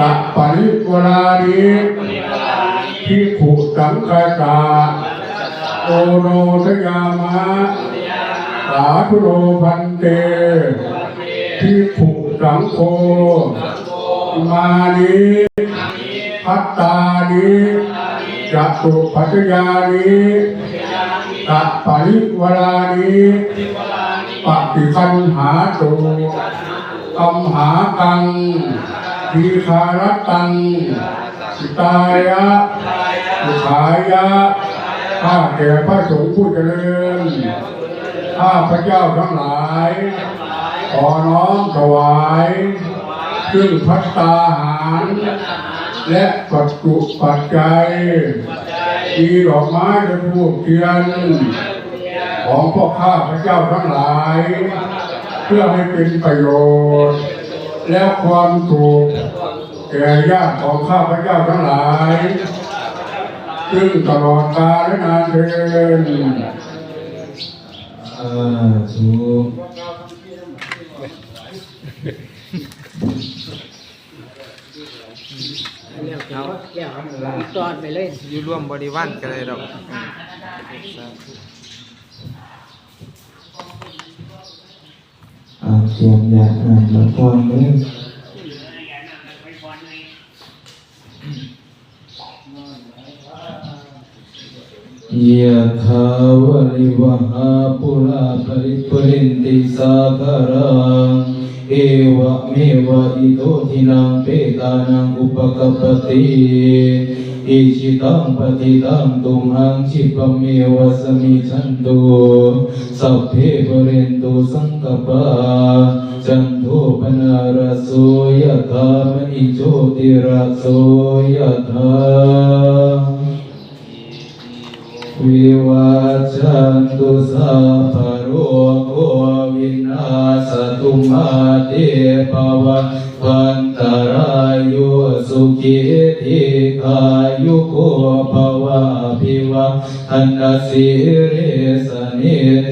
ตัปริกวรานิพิกขุสังคตาโอโนทยามะสาธุโรพันเตพิกขุสังโฆมานิพัตตานิจัตุปัจจานิตัปริกวรานิปฏิคันหาตุอัมหากัง ทีคารตัง สิตายะสุขายะข้าแก่พระสงฆ์ผู้เจริญข้าพระเจ้าทั้งหลาย ขอน้อมถวายซึ่งพัตตาหาร และปัจจุปัจจัยมีดอกไม้และทูบเทียน ของพวกข้าพระเจ้าทั้งหลาย เพื่อให้เป็นประโยชน์ และความสุขแก่ญาติของข้าพเจ้าทั้งหลาย ซึ่งตลอดกาลนานเทินสาธุเอาเลี้ยวจอดไปเลยอยู่ร่วมบริวารกันเลยดอก อาเตรี ยมยากอ่านละครเด้อยะถาวริวหาปุราปริปุรินติสาคารังเอวะเมวะอิโตทินังเปตานังอุปกปปติ อิชิตังปฏิตังตุมหังชิปเมวสมิชันตุสัพเพปเรนตุสังกปาจันโทปนารโสยธามณิโชติรโสยธาวิวัชชันตุสัพพะโรโควินา สตุมาเตภวันวันตรายโยสุขิธิกายุโกภวะภิวะอันนสิเรสเน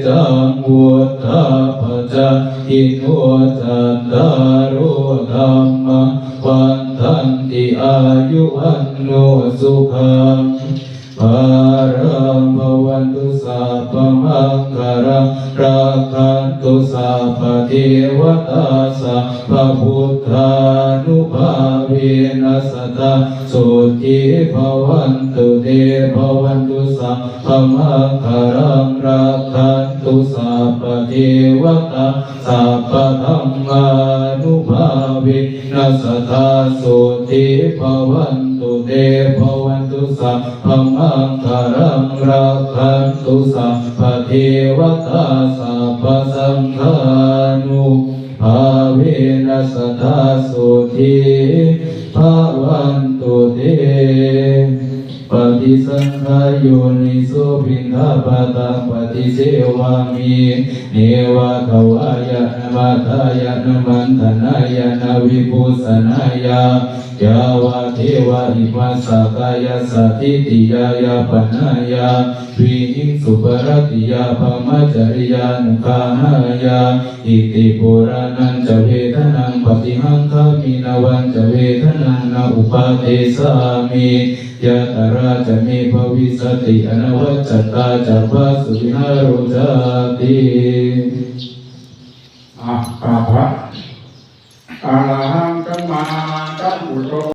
จังวุฒาปจาอิโนจัตตารโอธรรมวันทันติอายุวันโนสุขังารังภวันตุสัพมังคารังรักขันตุสัพพเทวตาสัพพุทธานุภาเวนัสตาสุติภวันตุเตภวันตุสัพมังคารังรักขันตุสัพพเทวตาสัพพธรรมานุภาเวนัสตาสุติภวันตุเตภวันตุสัพมังคารังรักขันตุสัพพเทวตาสัพพสังฆานุภาเวนัสตาสุทีภาวันตุเตป ฏิสังขายโยนิโสปินทาปตังปฏิเสวามิเนวะขวายะนมัทายะนมันธนายะนวิปุสนายะยาวะเทวะอิมัสสกายะสัทธิติยายะปนายะวิหิงสุปรติยาภมจริยานุคาหายะอิติปุรานันจะเวทนังปฏิหังคามินาวันจเวทนังนาอุปาเทสามิยะตราจะมีภวิสติอนวัจจตาจะพาสุวิหารุจติอะกราบพระอาหังกัมมากัมมุโต